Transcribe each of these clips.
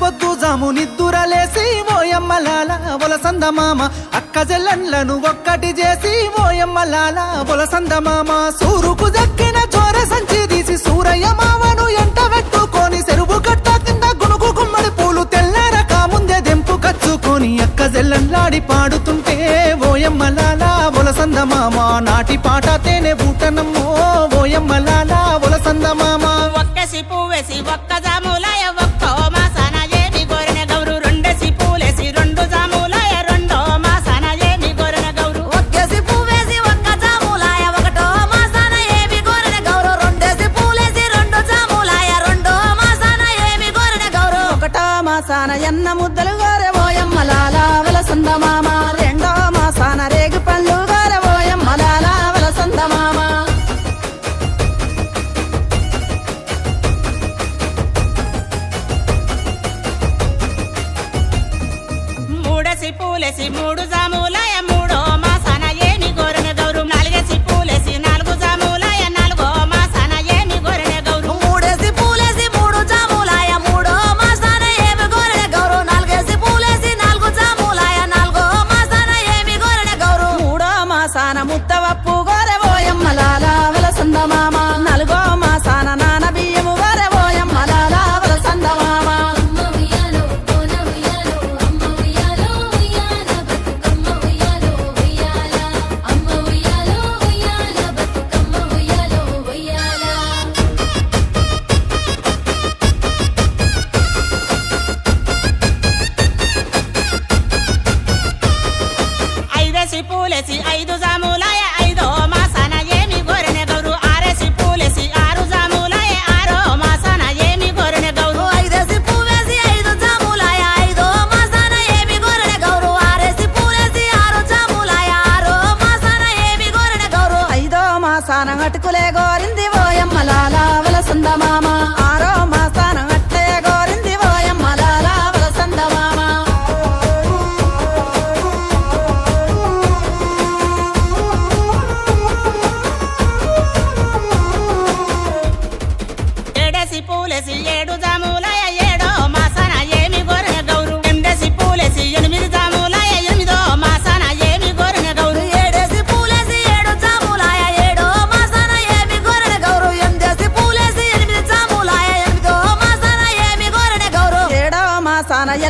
పొద్దు జాము నిద్దురలేసి లాల వలసంద మామ అక్క జల్లన్లను ఒక్కటి చేసి ఓయమ్మలాల వలసంద మామ. సూరుకు దక్కిన చోర సంచి తీసి సూరయ్య మామను ఎంట పెట్టుకొని చెరువు కట్ట కింద గుణుకు గుమ్మడి పూలు తెల్లారక ముందే దెంపు కచ్చుకొని అక్క జల్లన్లాడి పాడుతుంటే ఓయమ్మలాల వలసంద మామ. నాటి పాట తేనె బూటనమ్మో ఓయమ్మలాల వలసంద మామ. ఒక్క సిపు వేసి ఒక్క జాముల నానయన్న ముద్దలు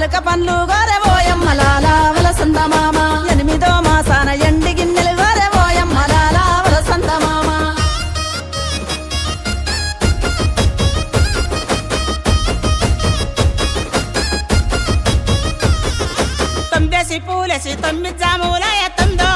అరక పండ్లు గోరె ఓయమ్మ లాలావల సంద మామ. ఎనిమిదో మాసాన ఎండి గిన్నెలు గోరె ఓయమ్మ లాలావల సంద మామ. తొమ్మిదేసి పూలేసి తొమ్మిది జాములయ తొమ్మిదో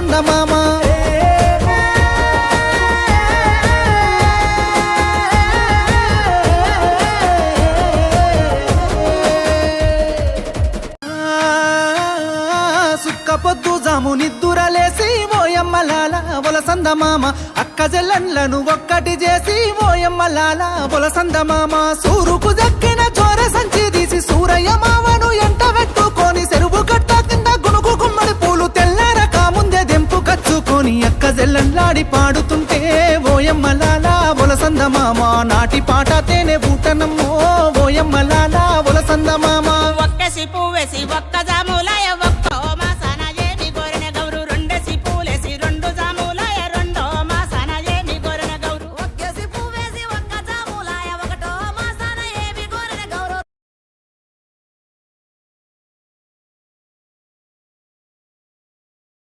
చందమామ పొద్దు జాము నిద్దురలేసి ఓయమ్మలాల మామ. అక్క జల్లన్లను ఒక్కటి చేసి ఓయమ్మలాల మామ. సూరుకు దక్కిన చో జల్లన్లాడి పాడుతుంటే ఓయమ్మలాలా ఒలసంద మామ నాటి పాట తేనె పూటనమ్మో ఓయమ్మలాలా ఒలసంద మామ. సిపు వేసి ఒక్క జాములయ్యవ